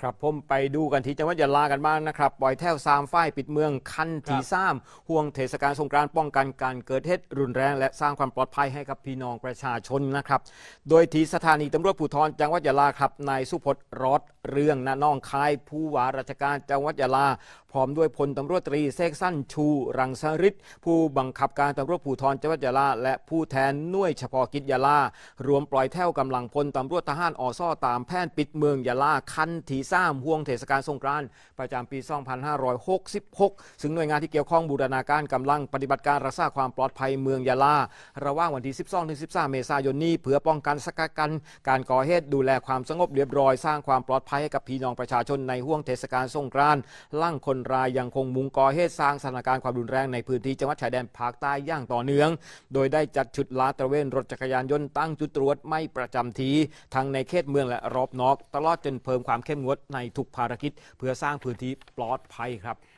ครับผมไปดูกันที่จังหวัดยะลากันบ้างนะครับปล่อยแถวซามฝ้ายปิดเมืองคันทีซ้ำห่วงเทศกาลสงกรานต์ป้องกันการเกิดเหตุรุนแรงและสร้างความปลอดภัยให้กับพี่น้องประชาชนนะครับ โดยที่สถานีตำรวจภูธรจังหวัดยะลาครับนายสุพจน์รอดเรื่องนาน้องคายผู้ว่าราชการจังหวัดยะลา พร้อมด้วยพลตำรวจตรีเสกสั้นชูรังสริตผู้บังคับการตำรวจภูธรจังหวัดยะลา และผู้แทนหน่วยเฉพาะกิจยะลา รวมปล่อยแถวกำลังพลตำรวจทหารอซ่อตามแผนปิดเมืองยะลาคันทีซ้ำห่วงเทศกาลสงกรานต์ประจำปี 2566 ซึ่งหน่วยงานที่เกี่ยวข้องบูรณาการกำลังปฏิบัติการรักษาความปลอดภัยเมืองยะลา ระหว่างวันที่ 12-13 เมษายนนี้เพื่อป้องกันสกัดกัน การก่อเหตุดูแลความสงบเรียบร้อยสร้างความปลอดภัยให้กับพี่น้องประชาชนในห่วงเทศกาลสงกรานต์ลั่งคนรายยังคงมุงก่อเหตุสร้างสถานการณ์ความรุนแรงในพื้นที่จังหวัดชายแดนภาคใต้อย่างต่อเนื่อง โดยได้จัดชุดลาดตระเวนรถจักรยานยนต์ตั้งจุดตรวจไม่ประจำทีทั้งในเขตเมืองและรอบนอก ตลอดจนเพิ่มความเข้มงวดในทุกภารกิจ เพื่อสร้างพื้นที่ปลอดภัยครับ